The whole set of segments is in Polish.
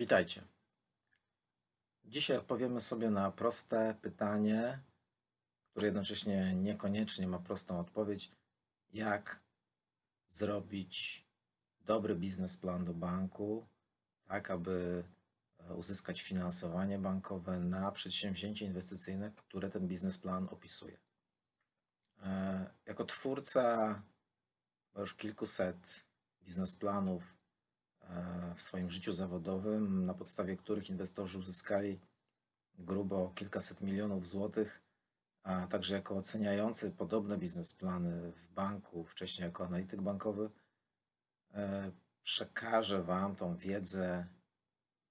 Witajcie. Dzisiaj odpowiemy sobie na proste pytanie, które jednocześnie niekoniecznie ma prostą odpowiedź. Jak zrobić dobry biznesplan do banku, tak aby e, uzyskać finansowanie bankowe na przedsięwzięcie inwestycyjne, które ten biznesplan opisuje. E, Jako twórca już kilkuset biznesplanów, w swoim życiu zawodowym, na podstawie których inwestorzy uzyskali grubo kilkaset milionów złotych, a także jako oceniający podobne biznesplany w banku, wcześniej jako analityk bankowy, e, przekażę Wam tą wiedzę,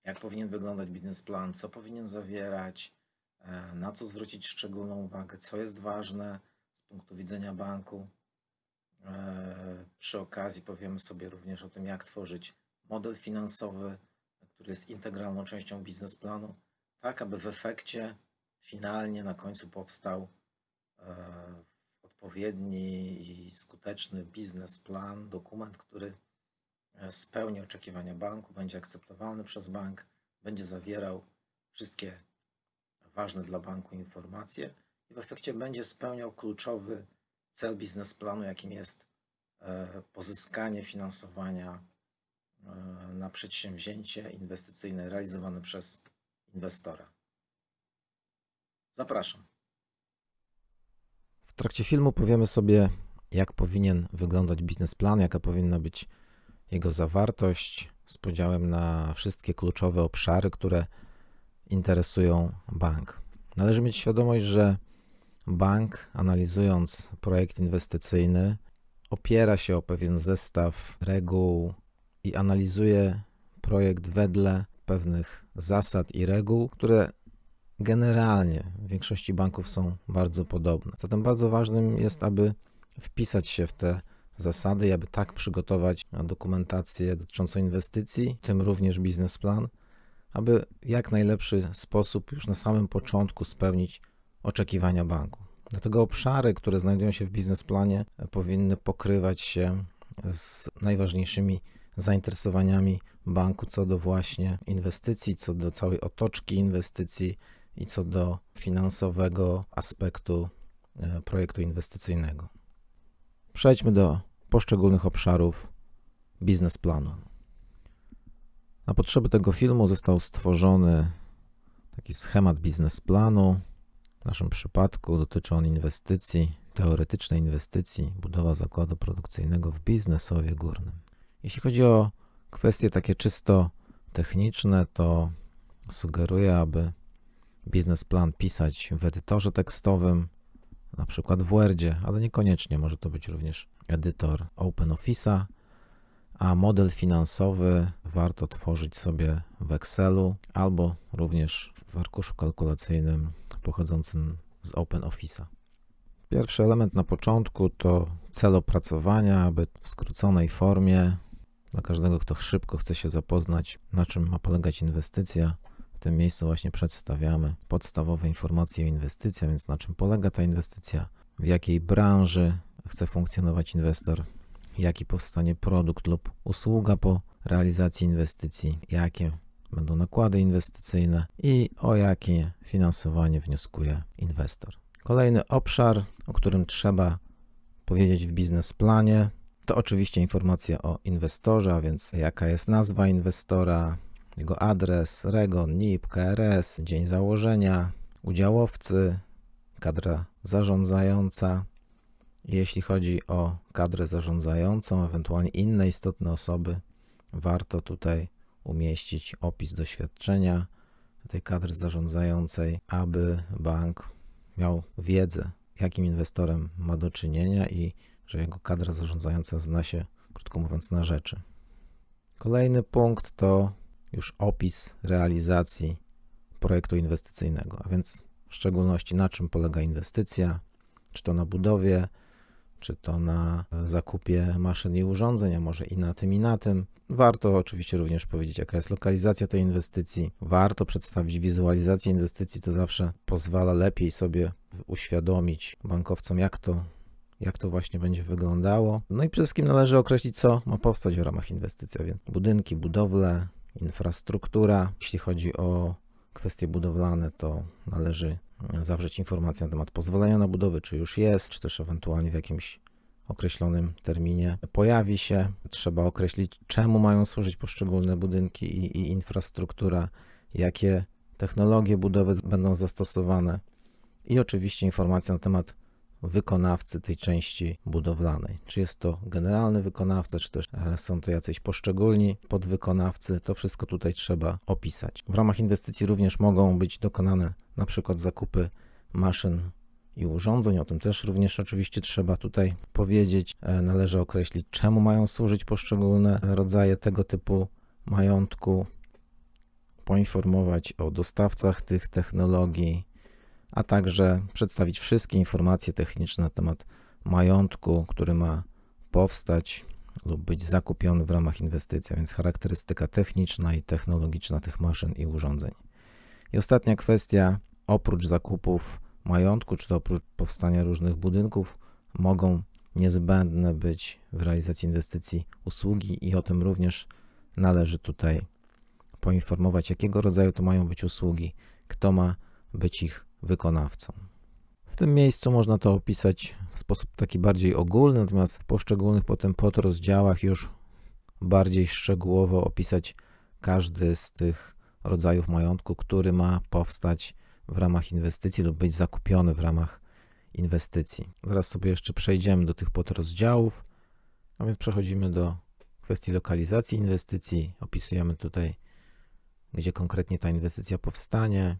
jak powinien wyglądać biznesplan, co powinien zawierać, e, na co zwrócić szczególną uwagę, co jest ważne z punktu widzenia banku. E, Przy okazji powiemy sobie również o tym, jak tworzyć model finansowy, który jest integralną częścią biznesplanu, tak aby w efekcie finalnie na końcu powstał e, odpowiedni i skuteczny biznesplan, dokument, który e, spełni oczekiwania banku, będzie akceptowalny przez bank, będzie zawierał wszystkie ważne dla banku informacje i w efekcie będzie spełniał kluczowy cel biznesplanu, jakim jest e, pozyskanie finansowania na przedsięwzięcie inwestycyjne realizowane przez inwestora. Zapraszam. W trakcie filmu powiemy sobie, jak powinien wyglądać biznesplan, jaka powinna być jego zawartość, z podziałem na wszystkie kluczowe obszary, które interesują bank. Należy mieć świadomość, że bank, analizując projekt inwestycyjny, opiera się o pewien zestaw reguł i analizuje projekt wedle pewnych zasad i reguł, które generalnie w większości banków są bardzo podobne. Zatem bardzo ważnym jest, aby wpisać się w te zasady i aby tak przygotować dokumentację dotyczącą inwestycji, tym również biznesplan, aby w jak najlepszy sposób już na samym początku spełnić oczekiwania banku. Dlatego obszary, które znajdują się w biznesplanie, powinny pokrywać się z najważniejszymi zainteresowaniami banku co do właśnie inwestycji, co do całej otoczki inwestycji i co do finansowego aspektu e, projektu inwestycyjnego. Przejdźmy do poszczególnych obszarów biznesplanu. Na potrzeby tego filmu został stworzony taki schemat biznesplanu. W naszym przypadku dotyczy on inwestycji, teoretycznej inwestycji, budowa zakładu produkcyjnego w biznesowie górnym. Jeśli chodzi o kwestie takie czysto techniczne, to sugeruję, aby biznesplan pisać w edytorze tekstowym, na przykład w Wordzie, ale niekoniecznie może to być również edytor OpenOffice'a, a model finansowy warto tworzyć sobie w Excelu albo również w arkuszu kalkulacyjnym pochodzącym z OpenOffice'a. Pierwszy element na początku to cel opracowania, aby w skróconej formie dla każdego, kto szybko chce się zapoznać, na czym ma polegać inwestycja. W tym miejscu właśnie przedstawiamy podstawowe informacje o inwestycji, więc na czym polega ta inwestycja, w jakiej branży chce funkcjonować inwestor, jaki powstanie produkt lub usługa po realizacji inwestycji, jakie będą nakłady inwestycyjne i o jakie finansowanie wnioskuje inwestor. Kolejny obszar, o którym trzeba powiedzieć w biznesplanie, to oczywiście informacja o inwestorze, a więc jaka jest nazwa inwestora, jego adres, REGON, NIP, KRS, dzień założenia, udziałowcy, kadra zarządzająca. Jeśli chodzi o kadrę zarządzającą, ewentualnie inne istotne osoby, warto tutaj umieścić opis doświadczenia tej kadry zarządzającej, aby bank miał wiedzę, jakim inwestorem ma do czynienia i że jego kadra zarządzająca zna się, krótko mówiąc, na rzeczy. Kolejny punkt to już opis realizacji projektu inwestycyjnego, a więc w szczególności na czym polega inwestycja, czy to na budowie, czy to na zakupie maszyn i urządzeń, a może i na tym, i na tym. Warto oczywiście również powiedzieć, jaka jest lokalizacja tej inwestycji. Warto przedstawić wizualizację inwestycji, to zawsze pozwala lepiej sobie uświadomić bankowcom, jak to jak to właśnie będzie wyglądało. No i przede wszystkim należy określić, co ma powstać w ramach inwestycji, a więc budynki, budowle, infrastruktura. Jeśli chodzi o kwestie budowlane, to należy zawrzeć informację na temat pozwolenia na budowę, czy już jest, czy też ewentualnie w jakimś określonym terminie pojawi się. Trzeba określić, czemu mają służyć poszczególne budynki i, i infrastruktura, jakie technologie budowy będą zastosowane i oczywiście informacja na temat wykonawcy tej części budowlanej. Czy jest to generalny wykonawca, czy też e, są to jacyś poszczególni podwykonawcy, to wszystko tutaj trzeba opisać. W ramach inwestycji również mogą być dokonane na przykład zakupy maszyn i urządzeń, o tym też również oczywiście trzeba tutaj powiedzieć. E, Należy określić, czemu mają służyć poszczególne rodzaje tego typu majątku, poinformować o dostawcach tych technologii, a także przedstawić wszystkie informacje techniczne na temat majątku, który ma powstać lub być zakupiony w ramach inwestycji, a więc charakterystyka techniczna i technologiczna tych maszyn i urządzeń. I ostatnia kwestia, oprócz zakupów majątku, czy to oprócz powstania różnych budynków, mogą niezbędne być w realizacji inwestycji usługi i o tym również należy tutaj poinformować, jakiego rodzaju to mają być usługi, kto ma być ich wykonawcą. W tym miejscu można to opisać w sposób taki bardziej ogólny, natomiast w poszczególnych potem podrozdziałach już bardziej szczegółowo opisać każdy z tych rodzajów majątku, który ma powstać w ramach inwestycji lub być zakupiony w ramach inwestycji. Zaraz sobie jeszcze przejdziemy do tych podrozdziałów, a więc przechodzimy do kwestii lokalizacji inwestycji. Opisujemy tutaj, gdzie konkretnie ta inwestycja powstanie.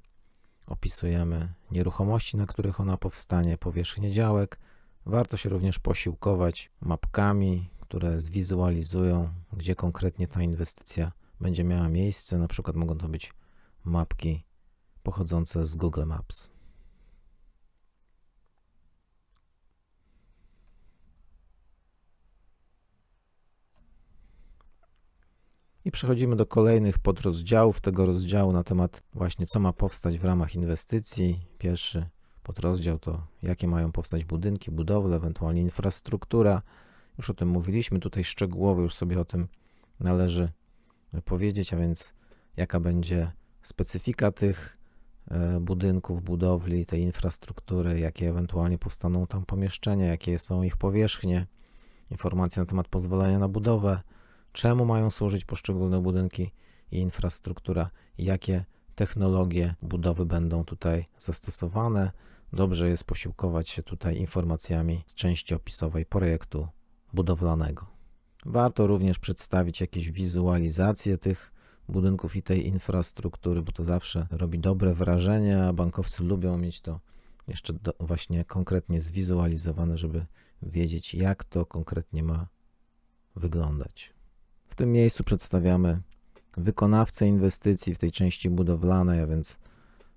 Opisujemy nieruchomości, na których ona powstanie, powierzchnię działek. Warto się również posiłkować mapkami, które zwizualizują, gdzie konkretnie ta inwestycja będzie miała miejsce. Na przykład mogą to być mapki pochodzące z Google Maps. I przechodzimy do kolejnych podrozdziałów tego rozdziału na temat właśnie co ma powstać w ramach inwestycji. Pierwszy podrozdział to jakie mają powstać budynki, budowle, ewentualnie infrastruktura. Już o tym mówiliśmy, tutaj szczegółowo już sobie o tym należy powiedzieć, a więc jaka będzie specyfika tych e, budynków, budowli, tej infrastruktury, jakie ewentualnie powstaną tam pomieszczenia, jakie są ich powierzchnie, informacje na temat pozwolenia na budowę, czemu mają służyć poszczególne budynki i infrastruktura, jakie technologie budowy będą tutaj zastosowane. Dobrze jest posiłkować się tutaj informacjami z części opisowej projektu budowlanego. Warto również przedstawić jakieś wizualizacje tych budynków i tej infrastruktury, bo to zawsze robi dobre wrażenie, a bankowcy lubią mieć to jeszcze do, właśnie konkretnie zwizualizowane, żeby wiedzieć, jak to konkretnie ma wyglądać. Tym miejscu przedstawiamy wykonawcę inwestycji w tej części budowlanej, a więc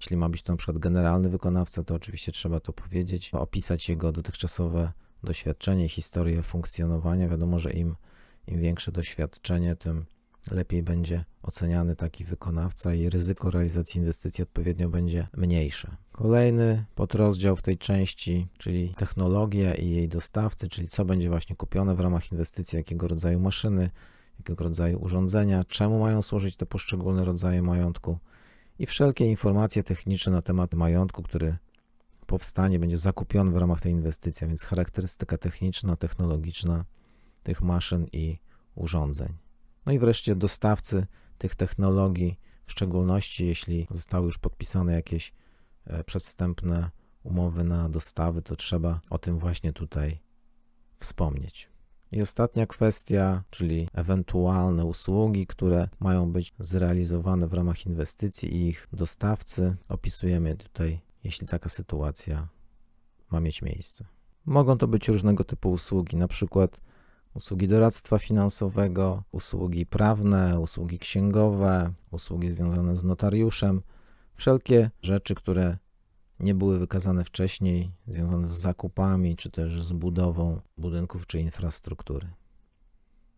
jeśli ma być to na przykład generalny wykonawca, to oczywiście trzeba to powiedzieć, opisać jego dotychczasowe doświadczenie, historię funkcjonowania. Wiadomo, że im, im większe doświadczenie, tym lepiej będzie oceniany taki wykonawca i ryzyko realizacji inwestycji odpowiednio będzie mniejsze. Kolejny podrozdział w tej części, czyli technologia i jej dostawcy, czyli co będzie właśnie kupione w ramach inwestycji, jakiego rodzaju maszyny, jakiego rodzaju urządzenia, czemu mają służyć te poszczególne rodzaje majątku i wszelkie informacje techniczne na temat majątku, który powstanie, będzie zakupiony w ramach tej inwestycji, a więc charakterystyka techniczna, technologiczna tych maszyn i urządzeń. No i wreszcie dostawcy tych technologii, w szczególności jeśli zostały już podpisane jakieś e, przedwstępne umowy na dostawy, to trzeba o tym właśnie tutaj wspomnieć. I ostatnia kwestia, czyli ewentualne usługi, które mają być zrealizowane w ramach inwestycji i ich dostawcy. Opisujemy tutaj, jeśli taka sytuacja ma mieć miejsce. Mogą to być różnego typu usługi, na przykład usługi doradztwa finansowego, usługi prawne, usługi księgowe, usługi związane z notariuszem, wszelkie rzeczy, które nie były wykazane wcześniej, związane z zakupami czy też z budową budynków czy infrastruktury.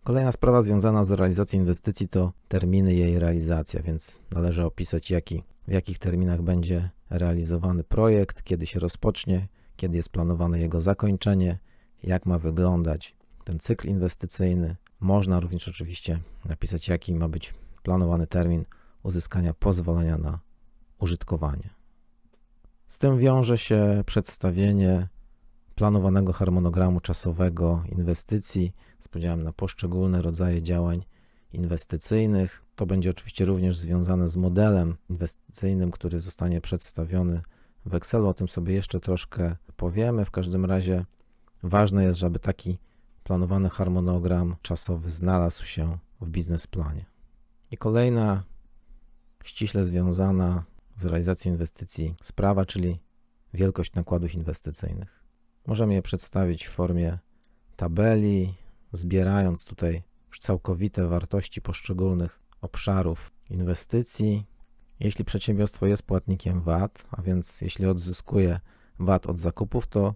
Kolejna sprawa związana z realizacją inwestycji to terminy jej realizacja, więc należy opisać, jaki, w jakich terminach będzie realizowany projekt, kiedy się rozpocznie, kiedy jest planowane jego zakończenie, jak ma wyglądać ten cykl inwestycyjny. Można również oczywiście napisać, jaki ma być planowany termin uzyskania pozwolenia na użytkowanie. Z tym wiąże się przedstawienie planowanego harmonogramu czasowego inwestycji z podziałem na poszczególne rodzaje działań inwestycyjnych. To będzie oczywiście również związane z modelem inwestycyjnym, który zostanie przedstawiony w Excelu. O tym sobie jeszcze troszkę powiemy. W każdym razie ważne jest, żeby taki planowany harmonogram czasowy znalazł się w biznesplanie. I kolejna ściśle związana z realizacją inwestycji sprawa, czyli wielkość nakładów inwestycyjnych. Możemy je przedstawić w formie tabeli, zbierając tutaj już całkowite wartości poszczególnych obszarów inwestycji. Jeśli przedsiębiorstwo jest płatnikiem VAT, a więc jeśli odzyskuje VAT od zakupów, to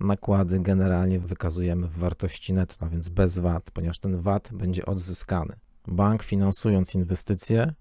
nakłady generalnie wykazujemy w wartości netto, a więc bez VAT, ponieważ ten VAT będzie odzyskany. Bank finansując inwestycje,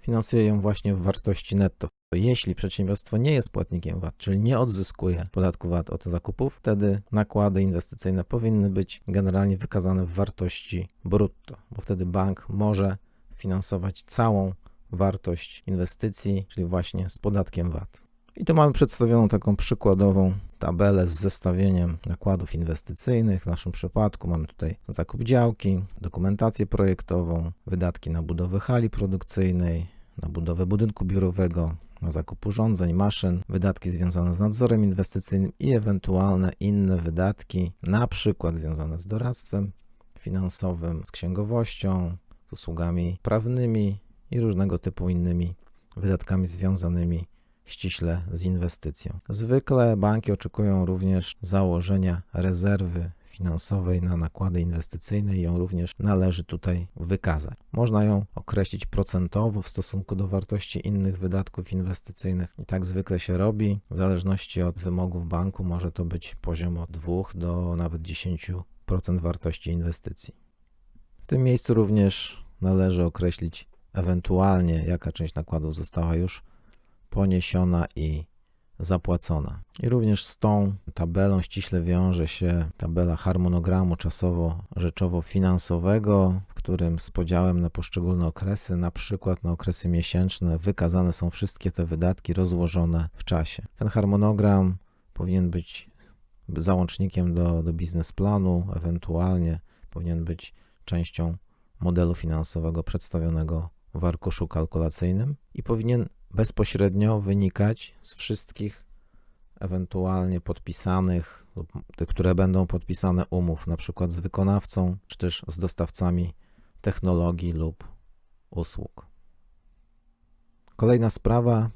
finansuje ją właśnie w wartości netto. Jeśli przedsiębiorstwo nie jest płatnikiem VAT, czyli nie odzyskuje podatku VAT od zakupów, wtedy nakłady inwestycyjne powinny być generalnie wykazane w wartości brutto, bo wtedy bank może finansować całą wartość inwestycji, czyli właśnie z podatkiem VAT. I tu mamy przedstawioną taką przykładową tabelę z zestawieniem nakładów inwestycyjnych. W naszym przypadku mamy tutaj zakup działki, dokumentację projektową, wydatki na budowę hali produkcyjnej, na budowę budynku biurowego, na zakup urządzeń, maszyn, wydatki związane z nadzorem inwestycyjnym i ewentualne inne wydatki, na przykład związane z doradztwem finansowym, z księgowością, z usługami prawnymi i różnego typu innymi wydatkami związanymi ściśle z inwestycją. Zwykle banki oczekują również założenia rezerwy finansowej na nakłady inwestycyjne i ją również należy tutaj wykazać. Można ją określić procentowo w stosunku do wartości innych wydatków inwestycyjnych i tak zwykle się robi. W zależności od wymogów banku może to być poziom od 2 do nawet 10% wartości inwestycji. W tym miejscu również należy określić ewentualnie jaka część nakładów została już poniesiona i zapłacona. I również z tą tabelą ściśle wiąże się tabela harmonogramu czasowo-rzeczowo-finansowego, w którym z podziałem na poszczególne okresy, na przykład na okresy miesięczne, wykazane są wszystkie te wydatki rozłożone w czasie. Ten harmonogram powinien być załącznikiem do, do biznesplanu, ewentualnie powinien być częścią modelu finansowego przedstawionego w arkuszu kalkulacyjnym i powinien bezpośrednio wynikać z wszystkich ewentualnie podpisanych lub tych, które będą podpisane umów, na przykład z wykonawcą, czy też z dostawcami technologii lub usług. Kolejna sprawa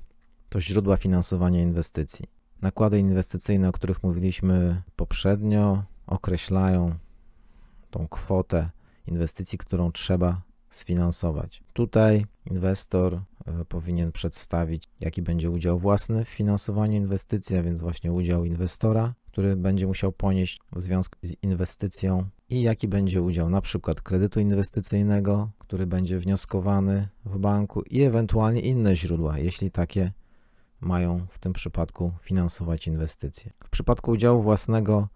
to źródła finansowania inwestycji. Nakłady inwestycyjne, o których mówiliśmy poprzednio, określają tą kwotę inwestycji, którą trzeba sfinansować. Tutaj inwestor e, powinien przedstawić, jaki będzie udział własny w finansowaniu inwestycji, a więc właśnie udział inwestora, który będzie musiał ponieść w związku z inwestycją i jaki będzie udział przykład kredytu inwestycyjnego, który będzie wnioskowany w banku i ewentualnie inne źródła, jeśli takie mają w tym przypadku finansować inwestycje. W przypadku udziału własnego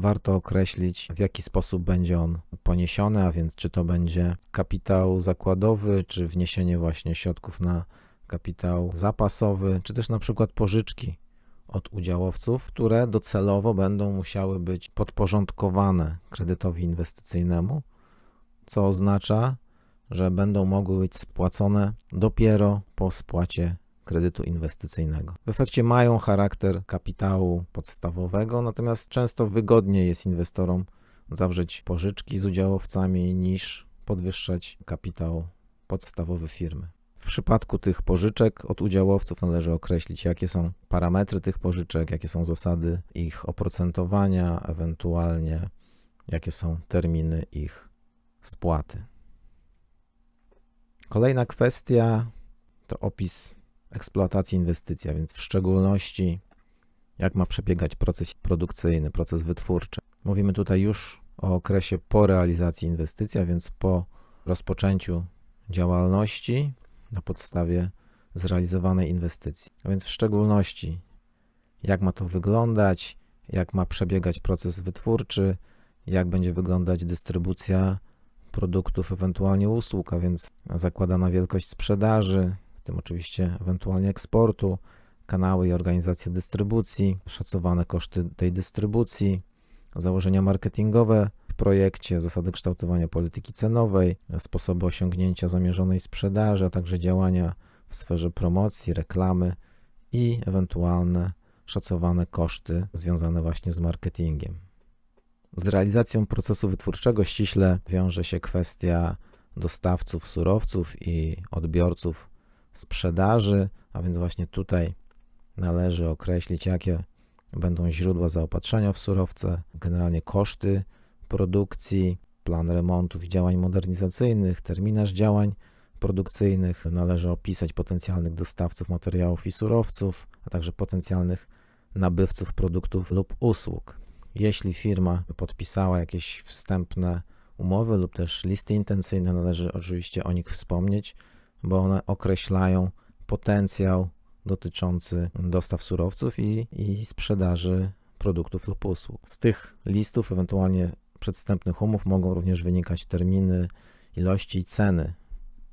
warto określić, w jaki sposób będzie on poniesiony, a więc czy to będzie kapitał zakładowy, czy wniesienie właśnie środków na kapitał zapasowy, czy też na przykład pożyczki od udziałowców, które docelowo będą musiały być podporządkowane kredytowi inwestycyjnemu, co oznacza, że będą mogły być spłacone dopiero po spłacie kredytu inwestycyjnego. W efekcie mają charakter kapitału podstawowego, natomiast często wygodniej jest inwestorom zawrzeć pożyczki z udziałowcami niż podwyższać kapitał podstawowy firmy. W przypadku tych pożyczek od udziałowców należy określić, jakie są parametry tych pożyczek, jakie są zasady ich oprocentowania, ewentualnie jakie są terminy ich spłaty. Kolejna kwestia to opis eksploatacji inwestycji, a więc w szczególności jak ma przebiegać proces produkcyjny, proces wytwórczy. Mówimy tutaj już o okresie po realizacji inwestycji, a więc po rozpoczęciu działalności na podstawie zrealizowanej inwestycji. A więc w szczególności jak ma to wyglądać, jak ma przebiegać proces wytwórczy, jak będzie wyglądać dystrybucja produktów, ewentualnie usług, a więc zakładana wielkość sprzedaży, tym oczywiście ewentualnie eksportu, kanały i organizacje dystrybucji, szacowane koszty tej dystrybucji, założenia marketingowe w projekcie, zasady kształtowania polityki cenowej, sposoby osiągnięcia zamierzonej sprzedaży, a także działania w sferze promocji, reklamy i ewentualne szacowane koszty związane właśnie z marketingiem. Z realizacją procesu wytwórczego ściśle wiąże się kwestia dostawców surowców i odbiorców sprzedaży, a więc właśnie tutaj należy określić, jakie będą źródła zaopatrzenia w surowce, generalnie koszty produkcji, plan remontów i działań modernizacyjnych, terminarz działań produkcyjnych. Należy opisać potencjalnych dostawców materiałów i surowców, a także potencjalnych nabywców produktów lub usług. Jeśli firma podpisała jakieś wstępne umowy lub też listy intencyjne, należy oczywiście o nich wspomnieć, bo one określają potencjał dotyczący dostaw surowców i, i sprzedaży produktów lub usług. Z tych listów, ewentualnie przedstępnych umów, mogą również wynikać terminy, ilości i ceny,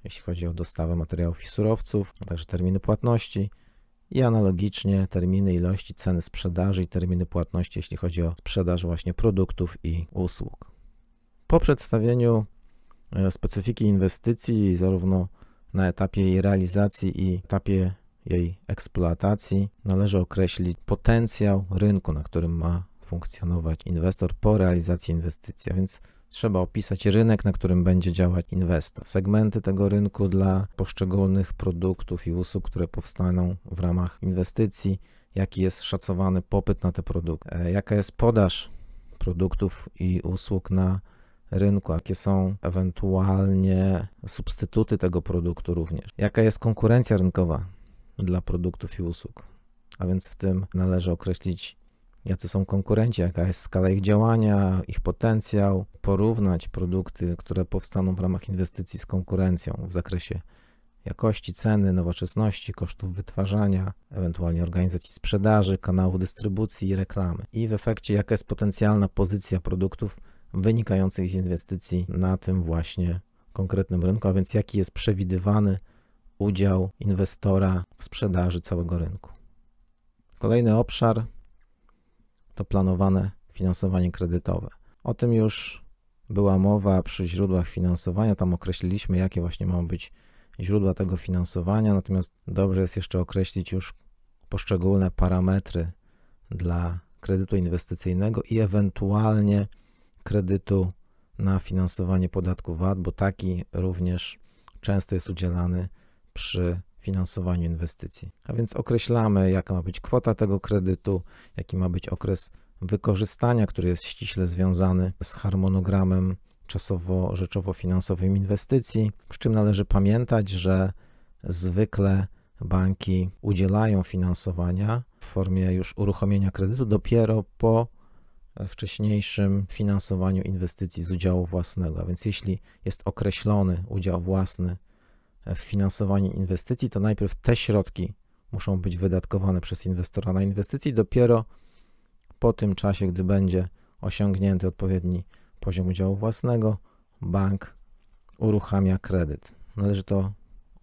jeśli chodzi o dostawę materiałów i surowców, a także terminy płatności i analogicznie terminy, ilości, ceny sprzedaży i terminy płatności, jeśli chodzi o sprzedaż właśnie produktów i usług. Po przedstawieniu e, specyfiki inwestycji, zarówno na etapie jej realizacji i etapie jej eksploatacji, należy określić potencjał rynku, na którym ma funkcjonować inwestor po realizacji inwestycji, a więc trzeba opisać rynek, na którym będzie działać inwestor, segmenty tego rynku dla poszczególnych produktów i usług, które powstaną w ramach inwestycji, jaki jest szacowany popyt na te produkty, e, jaka jest podaż produktów i usług na rynku, jakie są ewentualnie substytuty tego produktu również, jaka jest konkurencja rynkowa dla produktów i usług. A więc w tym należy określić, jacy są konkurenci, jaka jest skala ich działania, ich potencjał, porównać produkty, które powstaną w ramach inwestycji z konkurencją w zakresie jakości, ceny, nowoczesności, kosztów wytwarzania, ewentualnie organizacji sprzedaży, kanałów dystrybucji i reklamy. I w efekcie, jaka jest potencjalna pozycja produktów wynikających z inwestycji na tym właśnie konkretnym rynku, a więc jaki jest przewidywany udział inwestora w sprzedaży całego rynku. Kolejny obszar to planowane finansowanie kredytowe. O tym już była mowa przy źródłach finansowania, tam określiliśmy, jakie właśnie mają być źródła tego finansowania, natomiast dobrze jest jeszcze określić już poszczególne parametry dla kredytu inwestycyjnego i ewentualnie kredytu na finansowanie podatku VAT, bo taki również często jest udzielany przy finansowaniu inwestycji. A więc określamy, jaka ma być kwota tego kredytu, jaki ma być okres wykorzystania, który jest ściśle związany z harmonogramem czasowo-rzeczowo-finansowym inwestycji. Przy czym należy pamiętać, że zwykle banki udzielają finansowania w formie już uruchomienia kredytu dopiero po wcześniejszym finansowaniu inwestycji z udziału własnego. A więc jeśli jest określony udział własny w finansowaniu inwestycji, to najpierw te środki muszą być wydatkowane przez inwestora na inwestycji, dopiero po tym czasie, gdy będzie osiągnięty odpowiedni poziom udziału własnego, bank uruchamia kredyt. Należy to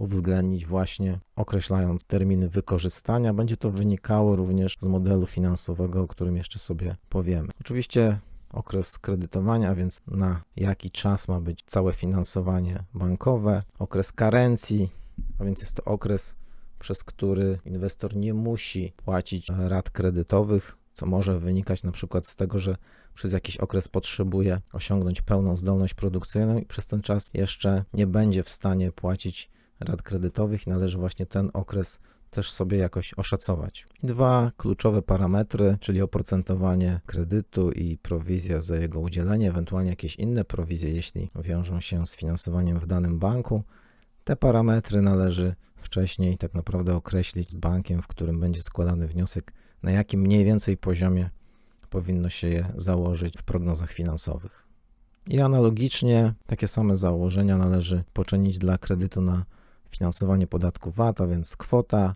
uwzględnić właśnie określając terminy wykorzystania. Będzie to wynikało również z modelu finansowego, o którym jeszcze sobie powiemy. Oczywiście okres kredytowania, więc na jaki czas ma być całe finansowanie bankowe, okres karencji, a więc jest to okres, przez który inwestor nie musi płacić rat kredytowych, co może wynikać na przykład z tego, że przez jakiś okres potrzebuje osiągnąć pełną zdolność produkcyjną i przez ten czas jeszcze nie będzie w stanie płacić rat kredytowych i należy właśnie ten okres też sobie jakoś oszacować. Dwa kluczowe parametry, czyli oprocentowanie kredytu i prowizja za jego udzielenie, ewentualnie jakieś inne prowizje, jeśli wiążą się z finansowaniem w danym banku. Te parametry należy wcześniej tak naprawdę określić z bankiem, w którym będzie składany wniosek, na jakim mniej więcej poziomie powinno się je założyć w prognozach finansowych. I analogicznie takie same założenia należy poczynić dla kredytu na finansowanie podatku VAT, a więc kwota,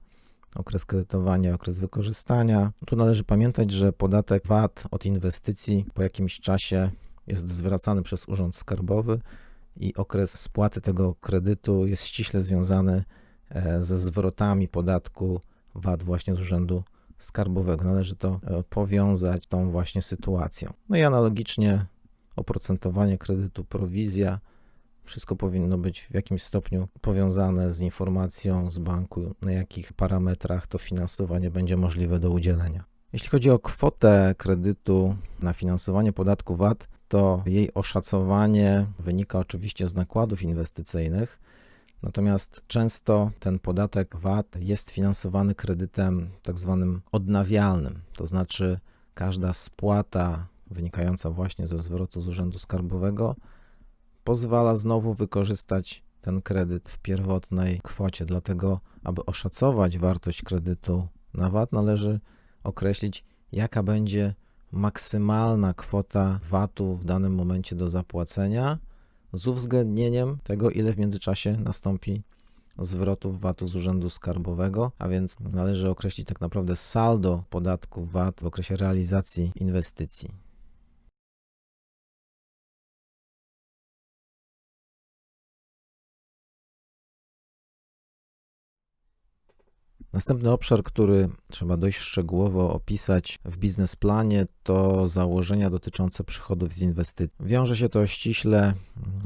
okres kredytowania, okres wykorzystania. Tu należy pamiętać, że podatek VAT od inwestycji po jakimś czasie jest zwracany przez Urząd Skarbowy i okres spłaty tego kredytu jest ściśle związany e, ze zwrotami podatku VAT właśnie z Urzędu Skarbowego. Należy to e, powiązać tą właśnie sytuacją. No i analogicznie oprocentowanie kredytu, prowizja, wszystko powinno być w jakimś stopniu powiązane z informacją z banku, na jakich parametrach to finansowanie będzie możliwe do udzielenia. Jeśli chodzi o kwotę kredytu na finansowanie podatku VAT, to jej oszacowanie wynika oczywiście z nakładów inwestycyjnych. Natomiast często ten podatek VAT jest finansowany kredytem tak zwanym odnawialnym, to znaczy każda spłata wynikająca właśnie ze zwrotu z Urzędu Skarbowego pozwala znowu wykorzystać ten kredyt w pierwotnej kwocie. Dlatego, aby oszacować wartość kredytu na VAT, należy określić, jaka będzie maksymalna kwota VAT-u w danym momencie do zapłacenia, z uwzględnieniem tego, ile w międzyczasie nastąpi zwrotów VAT-u z Urzędu Skarbowego, a więc należy określić tak naprawdę saldo podatku VAT w okresie realizacji inwestycji. Następny obszar, który trzeba dość szczegółowo opisać w biznesplanie, to założenia dotyczące przychodów z inwestycji. Wiąże się to ściśle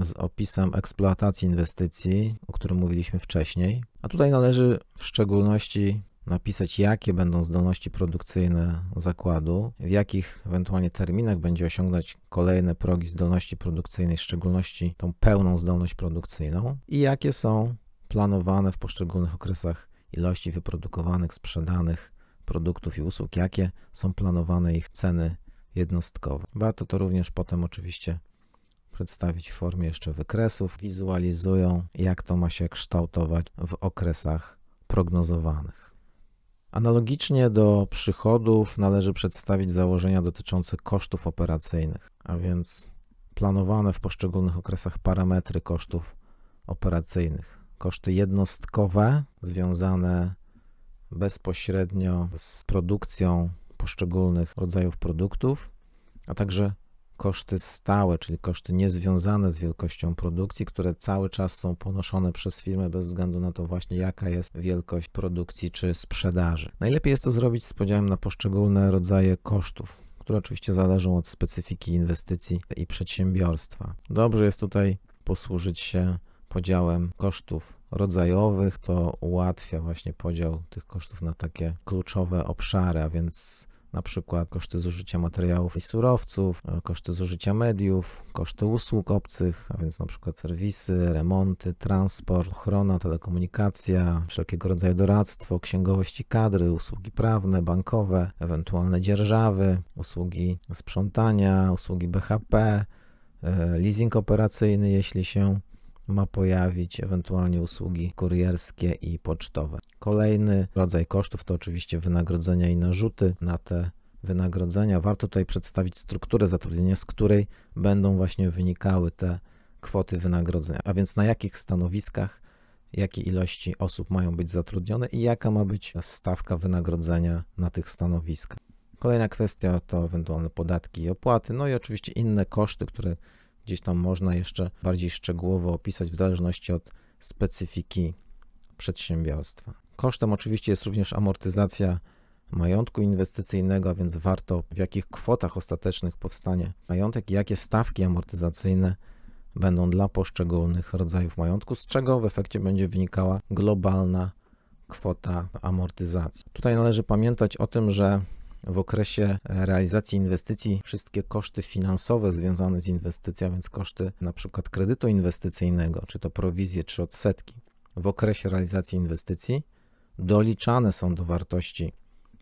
z opisem eksploatacji inwestycji, o którym mówiliśmy wcześniej. A tutaj należy w szczególności napisać, jakie będą zdolności produkcyjne zakładu, w jakich ewentualnie terminach będzie osiągnąć kolejne progi zdolności produkcyjnej, w szczególności tą pełną zdolność produkcyjną, i jakie są planowane w poszczególnych okresach ilości wyprodukowanych, sprzedanych produktów i usług, jakie są planowane ich ceny jednostkowe. Warto to również potem oczywiście przedstawić w formie jeszcze wykresów, wizualizują, jak to ma się kształtować w okresach prognozowanych. Analogicznie do przychodów należy przedstawić założenia dotyczące kosztów operacyjnych, a więc planowane w poszczególnych okresach parametry kosztów operacyjnych. Koszty jednostkowe związane bezpośrednio z produkcją poszczególnych rodzajów produktów, a także koszty stałe, czyli koszty niezwiązane z wielkością produkcji, które cały czas są ponoszone przez firmę bez względu na to właśnie jaka jest wielkość produkcji czy sprzedaży. Najlepiej jest to zrobić z podziałem na poszczególne rodzaje kosztów, które oczywiście zależą od specyfiki inwestycji i przedsiębiorstwa. Dobrze jest tutaj posłużyć się podziałem kosztów rodzajowych, to ułatwia właśnie podział tych kosztów na takie kluczowe obszary, a więc na przykład koszty zużycia materiałów i surowców, koszty zużycia mediów, koszty usług obcych, a więc na przykład serwisy, remonty, transport, ochrona, telekomunikacja, wszelkiego rodzaju doradztwo, księgowość i kadry, usługi prawne, bankowe, ewentualne dzierżawy, usługi sprzątania, usługi BHP, e, leasing operacyjny, jeśli się ma pojawić, ewentualnie usługi kurierskie i pocztowe. Kolejny rodzaj kosztów to oczywiście wynagrodzenia i narzuty na te wynagrodzenia. Warto tutaj przedstawić strukturę zatrudnienia, z której będą właśnie wynikały te kwoty wynagrodzenia, a więc na jakich stanowiskach, jakie ilości osób mają być zatrudnione i jaka ma być stawka wynagrodzenia na tych stanowiskach. Kolejna kwestia to ewentualne podatki i opłaty, no i oczywiście inne koszty, które gdzieś tam można jeszcze bardziej szczegółowo opisać w zależności od specyfiki przedsiębiorstwa. Kosztem oczywiście jest również amortyzacja majątku inwestycyjnego, a więc warto w jakich kwotach ostatecznych powstanie majątek i jakie stawki amortyzacyjne będą dla poszczególnych rodzajów majątku, z czego w efekcie będzie wynikała globalna kwota amortyzacji. Tutaj należy pamiętać o tym, że w okresie realizacji inwestycji wszystkie koszty finansowe związane z inwestycją, więc koszty na przykład kredytu inwestycyjnego, czy to prowizje, czy odsetki, w okresie realizacji inwestycji doliczane są do wartości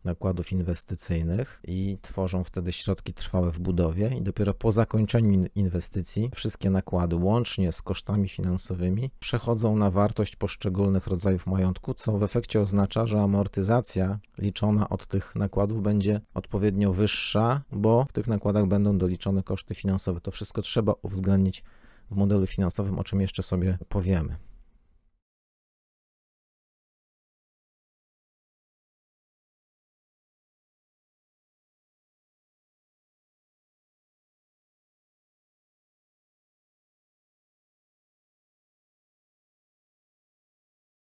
nakładów inwestycyjnych i tworzą wtedy środki trwałe w budowie i dopiero po zakończeniu in- inwestycji wszystkie nakłady łącznie z kosztami finansowymi przechodzą na wartość poszczególnych rodzajów majątku, co w efekcie oznacza, że amortyzacja liczona od tych nakładów będzie odpowiednio wyższa, bo w tych nakładach będą doliczone koszty finansowe. To wszystko trzeba uwzględnić w modelu finansowym, o czym jeszcze sobie powiemy.